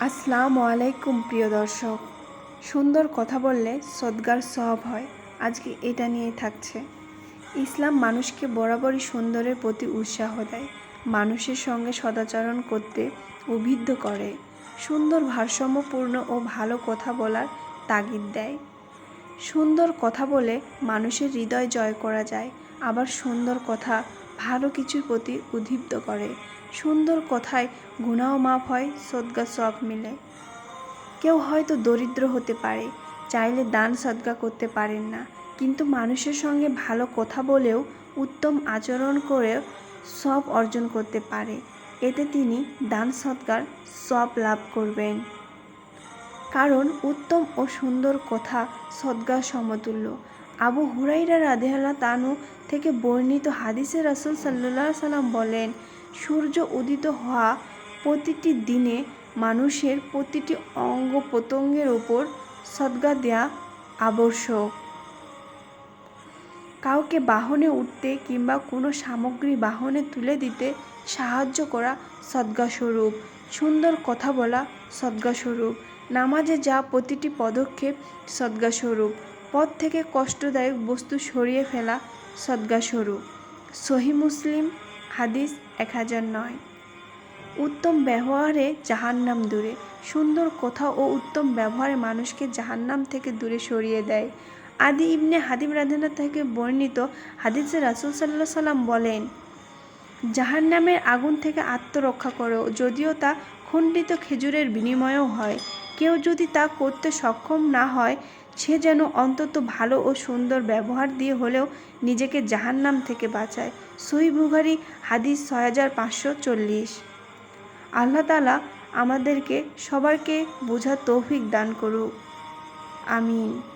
আসসালামু আলাইকুম, প্রিয় দর্শক। সুন্দর কথা বললে সদ্গার সব হয়। আজকে এটা নিয়েই থাকছে। ইসলাম মানুষকে বরাবরই সুন্দরের প্রতি উৎসাহ দেয়। মানুষের সঙ্গে সদাচরণ করতে উদ্বুদ্ধ করে। সুন্দর ভারসাম্যপূর্ণ ও ভালো কথা বলার তাগিদ দেয়। সুন্দর কথা বলে মানুষের হৃদয় জয় করা যায়। আবার সুন্দর কথা ভালো কিছুর প্রতি উদ্দীপ্ত করে। সুন্দর কথায় গুণাও মাপ হয়, সদ্গা সব মিলে। কেউ হয়তো দরিদ্র হতে পারে, চাইলে দান সদ্গা করতে পারেন না। কিন্তু মানুষের সঙ্গে ভালো কথা বলেও উত্তম আচরণ করেও সব অর্জন করতে পারে। এতে তিনি দান সদ্গার সব লাভ করবেন। কারণ উত্তম ও সুন্দর কথা সদ্গার সমতুল্য। আবু হুরাইরা রাদেহাল্লা তানু থেকে বর্ণিত হাদিসে রাসুল সাল্লাহ সাল্লাম বলেন, সূর্য উদিত হওয়া প্রতিটি দিনে মানুষের প্রতিটি অঙ্গ প্রত্যঙ্গের ওপর সদ্গা দেয়া আবশ্যক। কাউকে বাহনে উঠতে কিংবা কোনো সামগ্রী বাহনে তুলে দিতে সাহায্য করা সদ্গাস্বরূপ। সুন্দর কথা বলা সদ্গাস্বরূপ। নামাজে যা প্রতিটি পদক্ষেপ সদ্গাস্বরূপ। পথ থেকে কষ্টদায়ক বস্তু সরিয়ে ফেলা সদ্গাস্বরূপ। সহি মুসলিম, হাদিস এক হাজার নয়। উত্তম ব্যবহারে জাহান্নাম দূরে। সুন্দর কথা ও উত্তম ব্যবহারে মানুষকে জাহান্নাম থেকে দূরে সরিয়ে দেয়। আদি ইবনে হাদিম রাধানা থেকে বর্ণিত হাদিসে রাসুল সাল্লাহ সাল্লাম বলেন, জাহান্নামের আগুন থেকে আত্মরক্ষা করো, যদিও তা খণ্ডিত খেজুরের বিনিময়েও হয়। কেউ যদি তা করতে সক্ষম না হয়, সে যেন অন্তত ভালো ও সুন্দর ব্যবহার দিয়ে হলেও নিজেকে জাহান্নাম থেকে বাঁচায়। সই বুঘারি হাদিস ছয় হাজার পাঁচশো চল্লিশ। আল্লাহ তালা আমাদেরকে সবাইকে বোঝার তৌফিক দান করুক। আমিন।